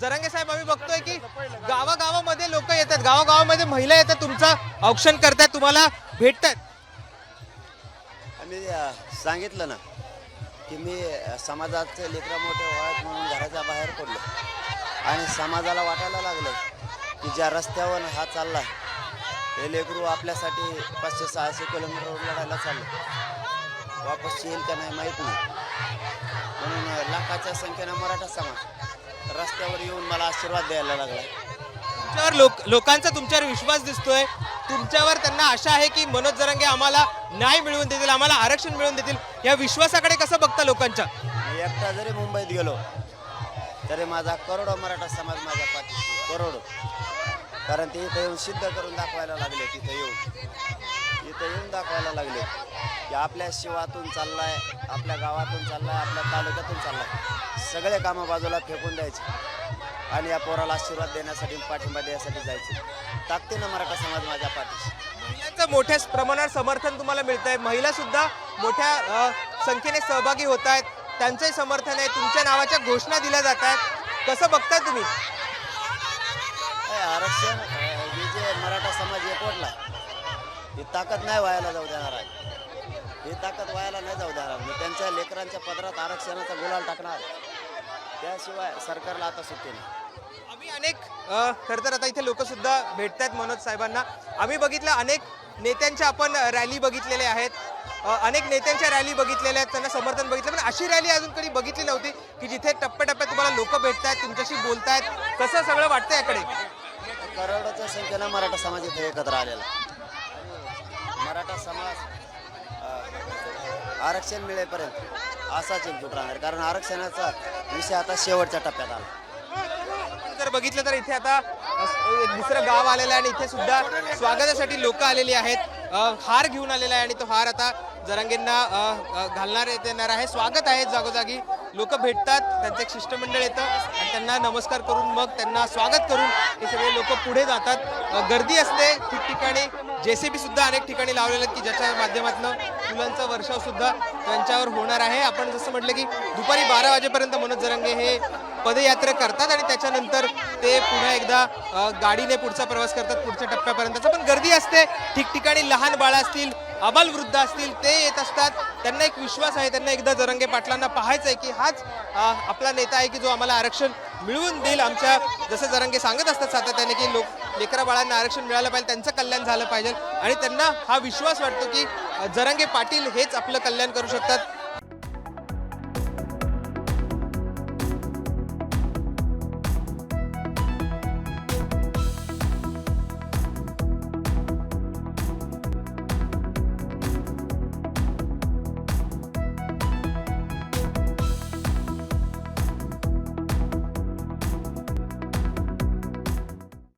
जरांगे साहेब आम्ही बघतोय की गावागावामध्ये लोक येतात गावागावामध्ये महिला येतात तुमचं औक्षण करतात तुम्हाला भेटतात. आम्ही सांगितलं ना की मी समाजाचं लेकरा लेकरं मोठे व्हावेत म्हणून घराच्या बाहेर पडलो. आणि समाजाला वाटायला लागलं की ज्या रस्त्यावर हा चालला हे लेकरू आपल्यासाठी पाचशे सहाशे किलोमीटरवर लढायला चाललं. वापस येईल का नाही माहीत नाही. म्हणून लाखाच्या संख्येनं मराठा समाज रस्त्यावर येऊन मला आशीर्वाद द्यायला लागला तुमच्यावर लोक लोकांचा तुमच्यावर विश्वास दिसतोय. तुमच्यावर त्यांना आशा आहे की मनोज जरांगे आम्हाला न्याय मिळवून देतील आम्हाला आरक्षण मिळवून देतील. या विश्वासाकडे कसं बघता लोकांच्या? मी एकटा जरी मुंबईत गेलो तरी माझा करोडो मराठा समाज माझ्या पाठीशी करोडो. कारण ते इथं येऊन सिद्ध करून दाखवायला लागले तिथं येऊन. इथं येऊन दाखवायला लागले की आपल्या शिवातून चाललाय आपल्या गावातून चाललाय आपल्या तालुक्यातून चाललाय. सगळे कामं बाजूला फेकून द्यायचे आणि या पोराला आशीर्वाद देण्यासाठी पाठिंबा देण्यासाठी जायचे. ताकदीनं मराठा समाज माझ्या पाठीशी. महिलांचं मोठ्या प्रमाणात समर्थन तुम्हाला मिळत आहे महिला सुद्धा मोठ्या संख्येने सहभागी होत आहेत त्यांचंही समर्थन आहे. तुमच्या नावाच्या घोषणा दिल्या जात आहेत कसं बघताय तुम्ही? हे आरक्षण हे जे मराठा समाज एकवटला ही ताकद नाही व्हायला जाऊ देणार आहे ही ताकद व्हायला नाही जाऊ देणार. मी त्यांच्या लेकरांच्या पदरात आरक्षणाचा गुलाल टाकणार. त्याशिवाय सरकारला आता सुट्टी नाही. आम्ही अनेक अ, खरं तर आता इथे लोक सुद्धा भेटतात मनोज साहेबांना. आम्ही बघितलं अनेक नेत्यांच्या आपण रॅली बघितलेल्या आहेत. अ, अनेक नेत्यांच्या रॅली बघितलेल्या आहेत त्यांना समर्थन बघितलं. पण अशी रॅली अजून कधी बघितली नव्हती की जिथे टप्प्याटप्प्यात तुम्हाला लोक भेटतायत तुमच्याशी बोलतायत. कसं सगळं वाटतं याकडे? करोडोच्या संख्येनं मराठा समाज इथे एकत्र आलेला मराठा समाज आरक्षण मिळेपर्यंत असाच एकजूट राहणार. कारण आरक्षणाचा विषय आता शेवटच्या टप्प्यात आला. जर बघितलं तर इथे आता दुसरं गाव आलेलं आहे आणि इथे सुद्धा स्वागतासाठी लोक आलेली आहेत. हार घेऊन आलेला आहे आणि तो हार आता जरांगेंना घालणार येणार आहे. स्वागत आहे जागोजागी. लोक भेटतात त्यांचं एक शिष्टमंडळ येतं आणि त्यांना नमस्कार करून मग त्यांना स्वागत करून हे सगळे लोक पुढे जातात. गर्दी असते ठिकठिकाणी. जेसीबी सुद्धा अनेक ठिकाणी लावलेले आहेत की ज्याच्या माध्यमातून मुलांचा वर्षाव सुद्धा त्यांच्यावर होणार आहे. आपण जसं म्हटलं की दुपारी बारा वाजेपर्यंत मनोज जरंगे हे पदयात्रा करतात आणि त्याच्यानंतर ते पुन्हा एकदा गाडीने पुढचा प्रवास करतात पुढच्या टप्प्यापर्यंतचा पण गर्दी असते. ठिकठिकाणी लहान बाळं असतील अबाल वृद्ध असतील ते येत असतात. त्यांना एक विश्वास आहे. त्यांना एकदा जरंगे पाटलांना पाहायचं आहे की हाच आपला नेता आहे की जो आम्हाला आरक्षण मिळवून देईल आमच्या जसं जरंगे सांगत असतात सातत्याने की लोक लेकरा बाळांना आरक्षण मिळालं पाहिजे त्यांचं कल्याण झालं पाहिजे. आणि त्यांना हा विश्वास वाटतो की जरंगे जरांगे पाटील हेच आपलं कल्याण करू शकतात.